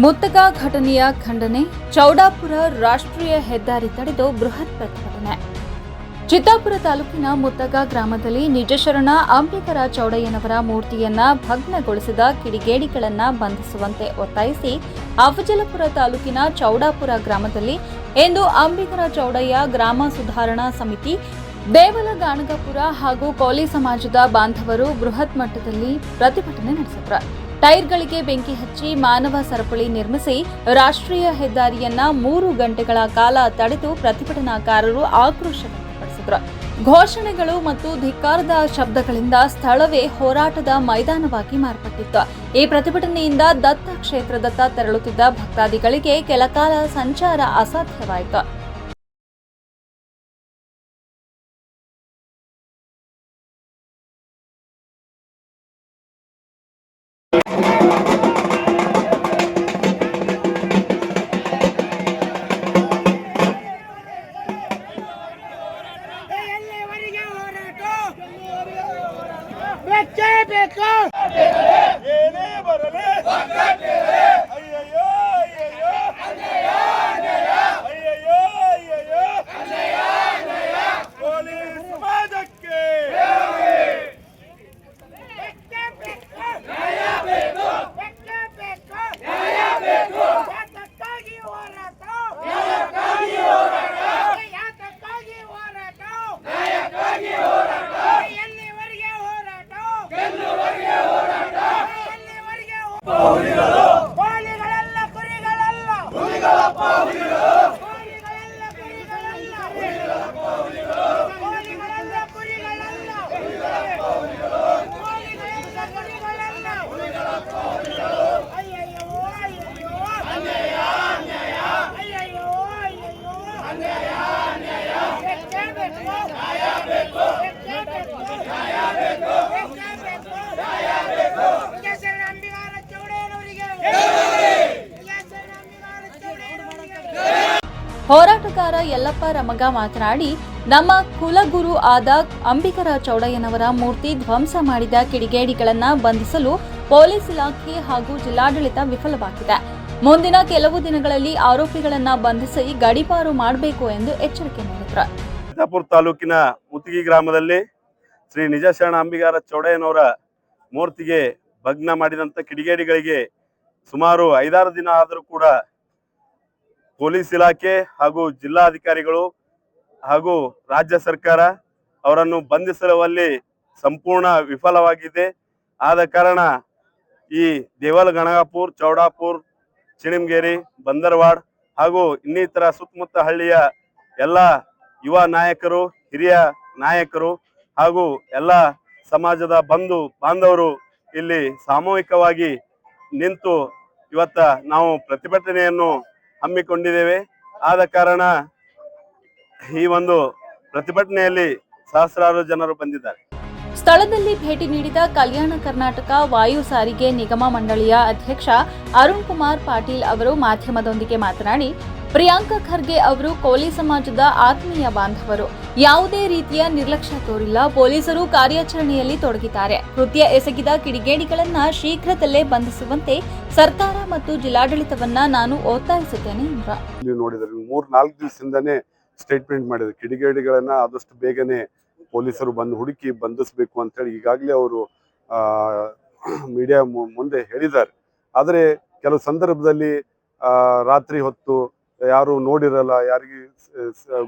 ಮುತ್ತಗ ಘಟನೆಯ ಖಂಡನೆ, ಚೌಡಾಪುರ ರಾಷ್ಟ್ರೀಯ ಹೆದ್ದಾರಿ ತಡೆದು ಬೃಹತ್ ಪ್ರತಿಭಟನೆ. ಚಿತ್ತಾಪುರ ತಾಲೂಕಿನ ಮುತ್ತಗ ಗ್ರಾಮದಲ್ಲಿ ನಿಜಶರಣ ಅಂಬಿಕರ ಚೌಡಯ್ಯನವರ ಮೂರ್ತಿಯನ್ನ ಭಗ್ನಗೊಳಿಸಿದ ಕಿಡಿಗೇಡಿಗಳನ್ನ ಬಂಧಿಸುವಂತೆ ಒತ್ತಾಯಿಸಿ ಅಫಜಲಪುರ ತಾಲೂಕಿನ ಚೌಡಾಪುರ ಗ್ರಾಮದಲ್ಲಿ ಇಂದು ಅಂಬಿಕರ ಚೌಡಯ್ಯ ಗ್ರಾಮ ಸುಧಾರಣಾ ಸಮಿತಿ ದೇವಲ ಗಾಣಗಪುರ ಹಾಗೂ ಕೋಲಿ ಸಮಾಜದ ಬಾಂಧವರು ಬೃಹತ್ ಮಟ್ಟದಲ್ಲಿ ಪ್ರತಿಭಟನೆ ನಡೆಸಿದ್ರು. ಟೈರ್ಗಳಿಗೆ ಬೆಂಕಿ ಹಚ್ಚಿ ಮಾನವ ಸರಪಳಿ ನಿರ್ಮಿಸಿ ರಾಷ್ಟ್ರೀಯ ಹೆದ್ದಾರಿಯನ್ನ ಮೂರು ಗಂಟೆಗಳ ಕಾಲ ತಡೆದು ಪ್ರತಿಭಟನಾಕಾರರು ಆಕ್ರೋಶ ವ್ಯಕ್ತಪಡಿಸಿದರು. ಘೋಷಣೆಗಳು ಮತ್ತು ಧಿಕ್ಕಾರದ ಶಬ್ದಗಳಿಂದ ಸ್ಥಳವೇ ಹೋರಾಟದ ಮೈದಾನವಾಗಿ ಮಾರ್ಪಟ್ಟಿತ್ತು. ಈ ಪ್ರತಿಭಟನೆಯಿಂದ ದತ್ತ ಕ್ಷೇತ್ರದತ್ತ ತೆರಳುತ್ತಿದ್ದ ಭಕ್ತಾದಿಗಳಿಗೆ ಕೆಲಕಾಲ ಸಂಚಾರ ಅಸಾಧ್ಯವಾಯಿತು. ಬೇಕೇ ಬೇಕು ಏನೇ ಬರಲಿ ಅಯ್ಯಯ್ಯೋ ಅಯ್ಯಯ್ಯೋ ಅಯ್ಯಯ್ಯೋ ಅಯ್ಯಯ್ಯೋ ಪೊಲೀಸ್ ಸಮಾಜಕ್ಕೆ ಬೇಕೇ ಬೇಕು ನ್ಯಾಯ ಬೇಕು ಬೇಕೇ ಬೇಕು ನ್ಯಾಯ ಬೇಕು ಯಾತಕ್ಕಾಗಿ ಹೋರಾಟ ನ್ಯಾಯಕ್ಕಾಗಿ ಹೋರಾಟ ಯಾತಕ್ಕಾಗಿ ಹೋರಾಟ ನ್ಯಾಯಕ್ಕಾಗಿ ಹೋರಾಟ ಎಲ್ಲಿವರೆಗೆ ಹೋರಾಟ ಎಲ್ಲಿವರೆಗೆ ಹೋರಾಟ ಎಲ್ಲಿವರೆಗೆ ಕೋಳಿಗಳೆಲ್ಲ ಕುರಿಗಳಲ್ಲ ಕುರಿಗಳಪ್ಪ ಕೋಳಿಗಳೆಲ್ಲ ಕುರಿಗಳಲ್ಲ ಕೋಳಿಗಳೆಲ್ಲ ಕುರಿಗಳಲ್ಲ ಕೋಳಿಗಳೆಲ್ಲ ಕುರಿಗಳಲ್ಲ ಅಯ್ಯಯ್ಯೋ ಅಯ್ಯಯ್ಯೋ ಅಯ್ಯಯ್ಯೋ ಅಯ್ಯಯ್ಯೋ ಬೇಕೇ ಬೇಕು ಬೇಕೇ ಬೇಕು ಬೇಕೇ ಬೇಕು ವಿಜಯೇಶ್ವರ ಅಂಬಿಗಾರ ಚೌಡೇನವರಿಗೆ ವಿಜಯೇಶ್ವರ ಅಂಬಿಗಾರ ಚೌಡೇನವರಿಗೆ ಹೋರಾಟಗಾರ ಯಲ್ಲಪ್ಪ ರಮಗ ಮಾತನಾಡಿ, ನಮ್ಮ ಕುಲಗುರು ಆದ ಅಂಬಿಕರ ಚೌಡಯ್ಯನವರ ಮೂರ್ತಿ ಧ್ವಂಸ ಮಾಡಿದ ಕಿಡಿಗೇಡಿಗಳನ್ನು ಬಂಧಿಸಲು ಪೊಲೀಸ್ ಇಲಾಖೆ ಹಾಗೂ ಜಿಲ್ಲಾಡಳಿತ ವಿಫಲವಾಗಿದೆ. ಮುಂದಿನ ಕೆಲವು ದಿನಗಳಲ್ಲಿ ಆರೋಪಿಗಳನ್ನ ಬಂಧಿಸಿ ಗಡಿಪಾರು ಮಾಡಬೇಕು ಎಂದು ಎಚ್ಚರಿಕೆ ನೀಡಿದರು. ಸಿದ್ದಾಪುರ ತಾಲೂಕಿನ ಮುತ್ತಿಗೆ ಗ್ರಾಮದಲ್ಲಿ ಶ್ರೀ ನಿಜಶರಣ ಅಂಬಿಗಾರ ಚೌಡಯ್ಯನವರ ಮೂರ್ತಿಗೆ ಭಗ್ನ ಮಾಡಿದಂಥ ಕಿಡಿಗೇಡಿಗಳಿಗೆ ಸುಮಾರು ಐದಾರು ದಿನ ಆದರೂ ಕೂಡ ಪೊಲೀಸ್ ಇಲಾಖೆ ಹಾಗೂ ಜಿಲ್ಲಾಧಿಕಾರಿಗಳು ಹಾಗೂ ರಾಜ್ಯ ಸರ್ಕಾರ ಅವರನ್ನು ಬಂಧಿಸಲುವಲ್ಲಿ ಸಂಪೂರ್ಣ ವಿಫಲವಾಗಿದೆ. ಆದ ಕಾರಣ ಈ ದೇವಲ್ ಗಣಗಾಪುರ್, ಚೌಡಾಪುರ್ ಚಿಣಿಮಗೇರಿ ಬಂದರ್ವಾಡ್ ಹಾಗೂ ಇನ್ನಿತರ ಸುತ್ತಮುತ್ತ ಹಳ್ಳಿಯ ಎಲ್ಲ ಯುವ ನಾಯಕರು, ಹಿರಿಯ ನಾಯಕರು ಹಾಗೂ ಎಲ್ಲ ಸಮಾಜದ ಬಂಧು ಬಾಂಧವರು ಇಲ್ಲಿ ಸಾಮೂಹಿಕವಾಗಿ ನಿಂತು ಇವತ್ತ ನಾವು ಪ್ರತಿಭಟನೆಯನ್ನು ಹಮ್ಮಿಕೊಂಡಿದ್ದೇವೆ. ಆದ ಕಾರಣ ಈ ಒಂದು ಪ್ರತಿಭಟನೆಯಲ್ಲಿ ಸಹಸ್ರಾರು ಜನರು ಬಂದಿದ್ದಾರೆ. ಸ್ಥಳದಲ್ಲಿ ಭೇಟಿ ನೀಡಿದ ಕಲ್ಯಾಣ ಕರ್ನಾಟಕ ವಾಯು ಸಾರಿಗೆ ನಿಗಮ ಮಂಡಳಿಯ ಅಧ್ಯಕ್ಷ ಅರುಣ್ ಕುಮಾರ್ ಪಾಟೀಲ್ ಅವರು ಮಾಧ್ಯಮದೊಂದಿಗೆ ಮಾತನಾಡಿ ಪ್ರಿಯಾಂಕಾ ಖರ್ಗೆ ಅವರು ಕೋಲಿ ಸಮಾಜದ ಆತ್ಮೀಯ ಬಾಂಧವರು. ಯಾವುದೇ ರೀತಿಯ ನಿರ್ಲಕ್ಷ್ಯ ತೋರಿಲ್ಲ, ಪೊಲೀಸರು ಕಾರ್ಯಾಚರಣೆಯಲ್ಲಿ ತೊಡಗಿದ್ದಾರೆ. ಕೃತ್ಯ ಎಸಗಿದ ಕಿಡಿಗೇಡಿಗಳನ್ನ ಶೀಘ್ರದಲ್ಲೇ ಬಂಧಿಸುವಂತೆ ಸರ್ಕಾರ ಮತ್ತು ಜಿಲ್ಲಾಡಳಿತವನ್ನ ನಾನು ಒತ್ತಾಯಿಸುತ್ತೇನೆ ನೀವು ನೋಡಿದ್ರೆ ಮೂರ್, ನಾಲ್ಕು ದಿವಸದಿಂದಾನೇ ಸ್ಟೇಟ್ಮೆಂಟ್ ಮಾಡಿದ್ರು. ಕಿಡಿಗೇಡಿಗಳನ್ನ ಆದಷ್ಟು ಬೇಗನೆ ಪೊಲೀಸರು ಬಂದು ಹುಡುಕಿ ಬಂಧಿಸಬೇಕು ಅಂತೇಳಿ ಈಗಾಗಲೇ ಅವರು ಮೀಡಿಯಾ ಮುಂದೆ ಹೇಳಿದ್ದಾರೆ. ಆದರೆ ಕೆಲವು ಸಂದರ್ಭದಲ್ಲಿ ರಾತ್ರಿ ಹೊತ್ತು ಯಾರು ನೋಡಿರಲ್ಲ, ಯಾರಿಗೆ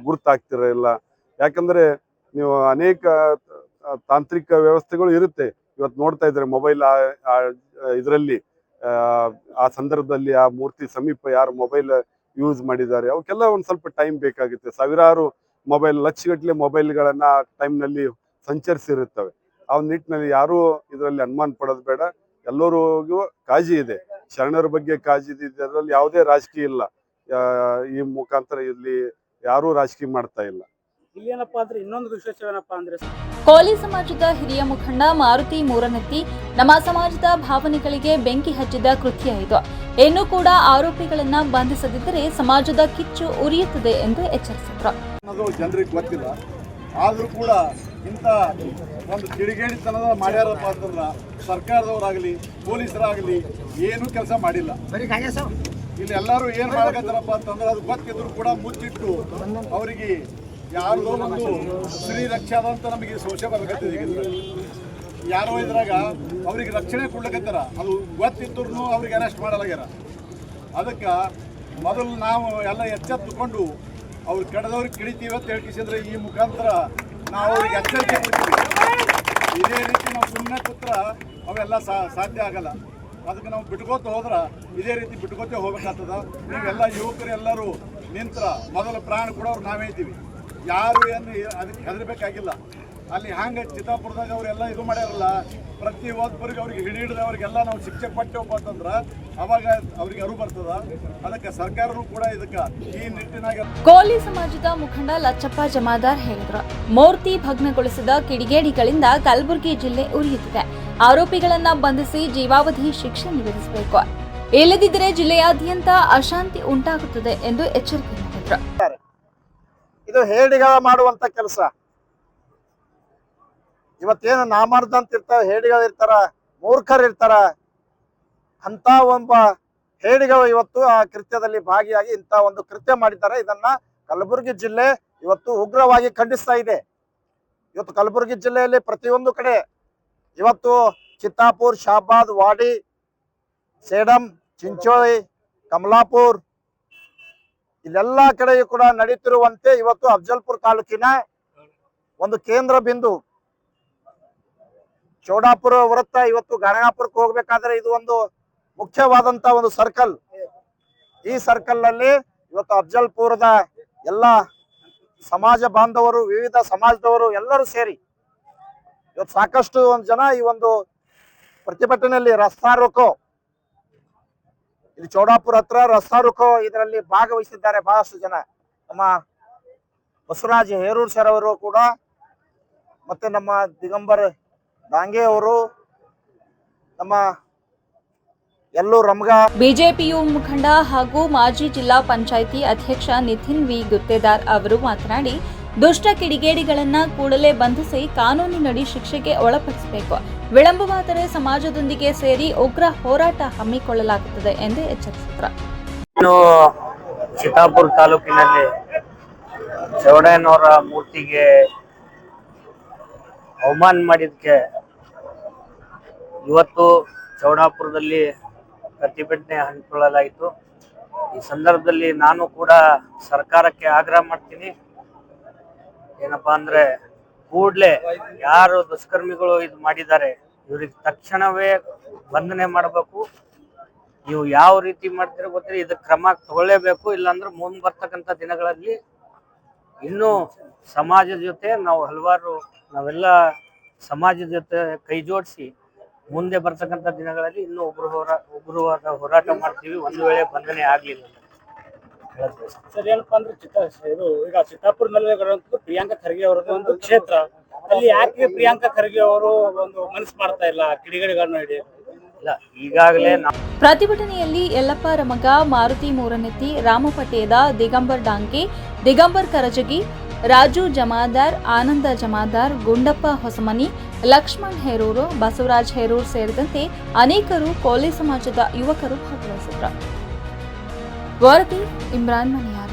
ಗುರುತಾಗ್ತಿರಲ್ಲ ಯಾಕಂದ್ರೆ ನೀವು ಅನೇಕ ತಾಂತ್ರಿಕ ವ್ಯವಸ್ಥೆಗಳು ಇರುತ್ತೆ. ಇವತ್ತು ನೋಡ್ತಾ ಇದ್ರೆ ಮೊಬೈಲ್ ಇದರಲ್ಲಿ ಆ ಸಂದರ್ಭದಲ್ಲಿ ಆ ಮೂರ್ತಿ ಸಮೀಪ ಯಾರು ಮೊಬೈಲ್ ಯೂಸ್ ಮಾಡಿದ್ದಾರೆ. ಅವಕ್ಕೆಲ್ಲ ಒಂದ್ ಸ್ವಲ್ಪ ಟೈಮ್ ಬೇಕಾಗುತ್ತೆ. ಸಾವಿರಾರು ಮೊಬೈಲ್, ಲಕ್ಷಗಟ್ಟಲೆ ಮೊಬೈಲ್ಗಳನ್ನ ಆ ಟೈಮ್ನಲ್ಲಿ ಸಂಚರಿಸಿರುತ್ತವೆ. ಆ ನಿಟ್ಟಿನಲ್ಲಿ ಯಾರು ಇದರಲ್ಲಿ ಅನುಮಾನ ಪಡೋದು ಬೇಡ. ಎಲ್ಲರಿಗೂ ಕಾಳಜಿ ಇದೆ. ಶರಣರ ಬಗ್ಗೆ ಕಾಳಜಿ ಇದೆ. ಅದರಲ್ಲಿ ಯಾವುದೇ ರಾಜಕೀಯ ಇಲ್ಲ. ಈ ಮುಖಾಂತರ ಇಲ್ಲಿ ಯಾರು ರಾಜಕೀಯ ಮಾಡ್ತಾ ಇಲ್ಲ. ಇಲ್ಲೇನಪ್ಪಾ ಅಂದ್ರೆ ಇನ್ನೊಂದು ವಿಶೇಷವೇನಪ್ಪ ಅಂದ್ರೆ ಕೋಲಿ ಸಮಾಜದ ಹಿರಿಯ ಮುಖಂಡ ಮಾರುತಿ ಮೂರನೆತ್ತಿ ನಮ್ಮ ಸಮಾಜದ ಭಾವನೆಗಳಿಗೆ ಬೆಂಕಿ ಹಚ್ಚಿದ ಕೃತ್ಯ ಇದು. ಇನ್ನೂ ಕೂಡ ಆರೋಪಿಗಳನ್ನ ಬಂಧಿಸದಿದ್ದರೆ ಸಮಾಜದ ಕಿಚ್ಚು ಉರಿಯುತ್ತದೆ ಎಂದು ಎಚ್ಚರಿಸಿದರು. ಜನರಿಗೆ ಗೊತ್ತಿಲ್ಲ. ಆದರೂ ಕೂಡ ಇಂತ ಒಂದು ಕಿಡಿಗೇಡಿತನದ ಮಾಡ್ಯಾರಪ್ಪ ಅಂತಂದ್ರೆ ಸರ್ಕಾರದವರಾಗಲಿ ಪೊಲೀಸರಾಗಲಿ ಏನೂ ಕೆಲಸ ಮಾಡಿಲ್ಲ. ಇಲ್ಲಿ ಎಲ್ಲರೂ ಏನು ಮಾಡಕತ್ತಾರಪ್ಪ ಅಂತಂದ್ರೆ ಅದು ಗೊತ್ತಿದ್ರು ಕೂಡ ಮುಚ್ಚಿಟ್ಟು ಅವರಿಗೆ ಯಾರದೋ ಒಂದು ಸ್ತ್ರೀ ರಕ್ಷೆ ಅದಂತ ನಮಗೆ ಸೋಚೆ ಬರಕತ್ತಿದೆ ಈಗ. ಯಾರೋ ಇದ್ರಾಗ ಅವ್ರಿಗೆ ರಕ್ಷಣೆ ಕೊಡ್ಲಕತ್ತಾರ. ಅದು ಗೊತ್ತಿದ್ರು ಅವ್ರಿಗೆ ಅರೆಸ್ಟ್ ಮಾಡಲಾಗ್ಯಾರ. ಅದಕ್ಕೆ ಮೊದಲು ನಾವು ಎಲ್ಲ ಎಚ್ಚೆತ್ತುಕೊಂಡು ಅವ್ರು ಕಡದವ್ರಿಗೆ ಕಿಡಿತೀವಿ ಅಂತ ಹೇಳ್ಕಿಸಿದ್ರೆ ಈ ಮುಖಾಂತರ ನಾವು ಅವ್ರಿಗೆ ಎಚ್ಚರಿಕೆ ಕೊಡ್ತೀವಿ. ಇದೇ ರೀತಿ ನಾವು ಸುಮ್ಮನೆ ಕೂತ್ರ ಅವೆಲ್ಲ ಸಾಧ್ಯ ಆಗಲ್ಲ. ಅದಕ್ಕೆ ನಾವು ಬಿಟ್ಕೋತ ಹೋದ್ರೆ ಇದೇ ರೀತಿ ಬಿಟ್ಕೋತೇ ಹೋಗ್ಬೇಕಾಗ್ತದ. ನೀವೆಲ್ಲ ಯುವಕರೆಲ್ಲರೂ ನಿಂತ್ರ ಮೊದಲ ಪ್ರಾಣ ಕೊಡೋರು ನಾವೇ ಇದ್ದೀವಿ. ಯಾರು ಏನು ಅದಕ್ಕೆ ಹೆದರ್ಬೇಕಾಗಿಲ್ಲ. ಅಲ್ಲಿ ಹ್ಯಾಂಗೆ ಚಿತ್ತಾಪುರದಾಗ ಅವರೆಲ್ಲ ಇದು ಮಾಡ್ಯಾರಲ್ಲ, ಪ್ರತಿ ಒಬ್ಬರಿಗೆ ಅವ್ರಿಗೆ ಹಿಡಿಹಿಡಿದ ಅವ್ರಿಗೆಲ್ಲ ನಾವು ಶಿಕ್ಷೆ ಕೊಟ್ಟೆವಪ್ಪ ಅಂತಂದ್ರೆ ಅವಾಗ ಅವ್ರಿಗೆ ಅರು ಬರ್ತದ. ಅದಕ್ಕೆ ಸರ್ಕಾರನೂ ಕೂಡ ಇದಕ್ಕೆ ಈ ನಿಟ್ಟಿನಾಗ ಕೋಲಿ ಸಮಾಜದ ಮುಖಂಡ ಲಚ್ಚಪ್ಪ ಜಮಾದಾರ್ ಹೇಳಿದ್ರು. ಮೂರ್ತಿ ಭಗ್ನಗೊಳಿಸಿದ ಕಿಡಿಗೇಡಿಗಳಿಂದ ಕಲಬುರಗಿ ಜಿಲ್ಲೆ ಉರಿಯುತ್ತಿದೆ. ಆರೋಪಿಗಳನ್ನ ಬಂಧಿಸಿ ಜೀವಾವಧಿ ಶಿಕ್ಷೆ ವಿಧಿಸಬೇಕು ಇಲ್ಲದಿದ್ದರೆ ಜಿಲ್ಲೆಯಾದ್ಯಂತ ಅಶಾಂತಿ ಉಂಟಾಗುತ್ತದೆ ಎಂದು ಎಚ್ಚರಿಕೆ ನೀಡಿದರು. ಇದು ಹೇಡಿಗಳ ಮಾಡುವಂತ ಕೆಲಸ. ಇವತ್ತೇನು ನಾಮಾರ್ದಂತ ಇರ್ತಾರ, ಹೇಡಿಗಳು ಇರ್ತಾರ, ಮೂರ್ಖರು ಇರ್ತಾರ ಅಂತ ಒಬ್ಬ ಹೇಡಿಗಳು ಇವತ್ತು ಆ ಕೃತ್ಯದಲ್ಲಿ ಭಾಗಿಯಾಗಿ ಇಂತ ಒಂದು ಕೃತ್ಯ ಮಾಡಿದ್ದಾರೆ. ಇದನ್ನ ಕಲಬುರಗಿ ಜಿಲ್ಲೆ ಇವತ್ತು ಉಗ್ರವಾಗಿ ಖಂಡಿಸ್ತಾ ಇದೆ. ಇವತ್ತು ಕಲಬುರಗಿ ಜಿಲ್ಲೆಯಲ್ಲಿ ಪ್ರತಿಯೊಂದು ಕಡೆ ಇವತ್ತು ಚಿತ್ತಾಪುರ್ ಶಾಬಾದ್ ವಾಡಿ, ಸೇಡಂ, ಚಿಂಚೋಳಿ, ಕಮಲಾಪುರ್, ಇಲ್ಲೆಲ್ಲ ಕಡೆಯೂ ಕೂಡ ನಡೀತಿರುವಂತೆ ಇವತ್ತು ಅಫಜಲ್ಪುರ್ ತಾಲೂಕಿನ ಒಂದು ಕೇಂದ್ರ ಬಿಂದು. ಚೌಡಾಪುರ ವೃತ್ತ ಇವತ್ತು ಗಣಗಾಪುರಕ್ಕೆ ಹೋಗ್ಬೇಕಾದ್ರೆ ಇದು ಒಂದು ಮುಖ್ಯವಾದಂತ ಒಂದು ಸರ್ಕಲ್. ಈ ಸರ್ಕಲ್ನಲ್ಲಿ ಇವತ್ತು ಅಫಜಲ್ಪುರದ ಎಲ್ಲ ಸಮಾಜ ಬಾಂಧವರು, ವಿವಿಧ ಸಮಾಜದವರು ಎಲ್ಲರೂ ಸೇರಿ ಇವತ್ತು ಸಾಕಷ್ಟು ಒಂದು ಜನ ಈ ಒಂದು ಪ್ರತಿಭಟನೆಯಲ್ಲಿ ರಸ್ತಾ ರೋಕೋ ಇಲ್ಲಿ ಚೌಡಾಪುರ ಹತ್ರ ರಸ್ತಾ ರೋಕೋ ಇದರಲ್ಲಿ ಭಾಗವಹಿಸಿದ್ದಾರೆ ಬಹಳಷ್ಟು ಜನ. ನಮ್ಮ ಬಸವರಾಜ್ ಹೇರೂರ್ ಸರ್ ಅವರು ಕೂಡ, ಮತ್ತೆ ನಮ್ಮ ದಿಗಂಬರ್ ಡಾಂಗೆ ಅವರು, ನಮ್ಮ ಎಲ್ಲೂ ರಮ್ಗಾ ಬಿಜೆಪಿಯು ಮುಖಂಡ ಹಾಗೂ ಮಾಜಿ ಜಿಲ್ಲಾ ಪಂಚಾಯಿತಿ ಅಧ್ಯಕ್ಷ ನಿತಿನ್ ವಿ ಗುತ್ತೇದಾರ್ ಅವರು ಮಾತನಾಡಿ ದುಷ್ಟ ಕಿಡಿಗೇಡಿಗಳನ್ನ ಕೂಡಲೇ ಬಂಧಿಸಿ ಕಾನೂನಿನಡಿ ಶಿಕ್ಷೆಗೆ ಒಳಪಡಿಸಬೇಕು. ವಿಳಂಬವಾದರೆ ಸಮಾಜದೊಂದಿಗೆ ಸೇರಿ ಉಗ್ರ ಹೋರಾಟ ಹಮ್ಮಿಕೊಳ್ಳಲಾಗುತ್ತದೆ ಎಂದು ಎಚ್ಚರಿಸಿದರು. ಚಿತ್ತಾಪುರ ತಾಲೂಕಿನಲ್ಲಿ ಚೌಡಯ್ಯನವರ ಮೂರ್ತಿಗೆ ಅವಮಾನ ಮಾಡಿದಕ್ಕೆ ಇವತ್ತು ಚೌಡಾಪುರದಲ್ಲಿ ಪ್ರತಿಭಟನೆ ಹಮ್ಮಿಕೊಳ್ಳಲಾಯಿತು ಈ ಸಂದರ್ಭದಲ್ಲಿ ನಾನು ಕೂಡ ಸರ್ಕಾರಕ್ಕೆ ಆಗ್ರಹ ಮಾಡ್ತೀನಿ. ಏನಪ್ಪಾ ಅಂದ್ರೆ ಕೂಡ್ಲೆ ಯಾರು ದುಷ್ಕರ್ಮಿಗಳು ಇದು ಮಾಡಿದ್ದಾರೆ, ಇವ್ರಿಗೆ ತಕ್ಷಣವೇ ಬಂಧನೆ ಮಾಡಬೇಕು. ನೀವು ಯಾವ ರೀತಿ ಮಾಡ್ತೀರೋ ಗೊತ್ತಿಲ್ಲ, ಇದಕ್ಕೆ ಕ್ರಮ ತಗೊಳ್ಳೇಬೇಕು. ಇಲ್ಲಾಂದ್ರೆ ಮುಂದೆ ಬರ್ತಕ್ಕಂಥ ದಿನಗಳಲ್ಲಿ ಇನ್ನೂ ಸಮಾಜದ ಜೊತೆ ನಾವು ಹಲವಾರು, ನಾವೆಲ್ಲ ಸಮಾಜದ ಜೊತೆ ಕೈ ಜೋಡಿಸಿ ಮುಂದೆ ಬರ್ತಕ್ಕಂಥ ದಿನಗಳಲ್ಲಿ ಇನ್ನೂ ಒಬ್ರು ಹೋರಾ, ಒಬ್ರು ಹೋರಾಟ ಮಾಡ್ತೀವಿ. ಒಂದು ವೇಳೆ ಬಂಧನೆ ಆಗ್ಲಿಲ್ಲ. ಹೇಳಕ್ ಬಯಸ್ತೀನಿ. ಸರ್ ಏನಪ್ಪಾ ಅಂದ್ರೆ ಚಿತ್ತ ಇದು ಈಗ ಚಿತ್ತಾಪುರ ಇರುವಂತದ್ದು ಪ್ರಿಯಾಂಕಾ ಖರ್ಗೆ ಅವರದ್ದು ಒಂದು ಕ್ಷೇತ್ರ ಅಲ್ಲಿ ಯಾಕೆ ಪ್ರಿಯಾಂಕಾ ಖರ್ಗೆ ಅವರು ಒಂದು ಮನಸ್ಸು ಮಾಡ್ತಾ ಇಲ್ಲ ಕಿಡಿಗಡಿಗಳನ್ನ ಹಿಡಿಯ ಇಲ್ಲ ಈಗಾಗಲೇ ಪ್ರತಿಭಟನೆಯಲ್ಲಿ ಯಲ್ಲಪ್ಪ ರಮಗ ಮಾರುತಿ ಮೂರನೆತ್ತಿ ರಾಮಪಟೇದ ದಿಗಂಬರ್ ಡಾಂಗೆ ದಿಗಂಬರ್ ಕರಜಗಿ ರಾಜು ಜಮಾದಾರ್ ಆನಂದ ಜಮಾದಾರ್ ಗುಂಡಪ್ಪ ಹೊಸಮನಿ ಲಕ್ಷ್ಮಣ್ ಹೇರೂರು ಬಸವರಾಜ್ ಹೇರೂರು ಸೇರಿದಂತೆ ಅನೇಕರು ಕೋಲಿ ಸಮಾಜದ ಯುವಕರು ಭಾಗವಹಿಸಿದ್ರು गौरती इमरान मनिया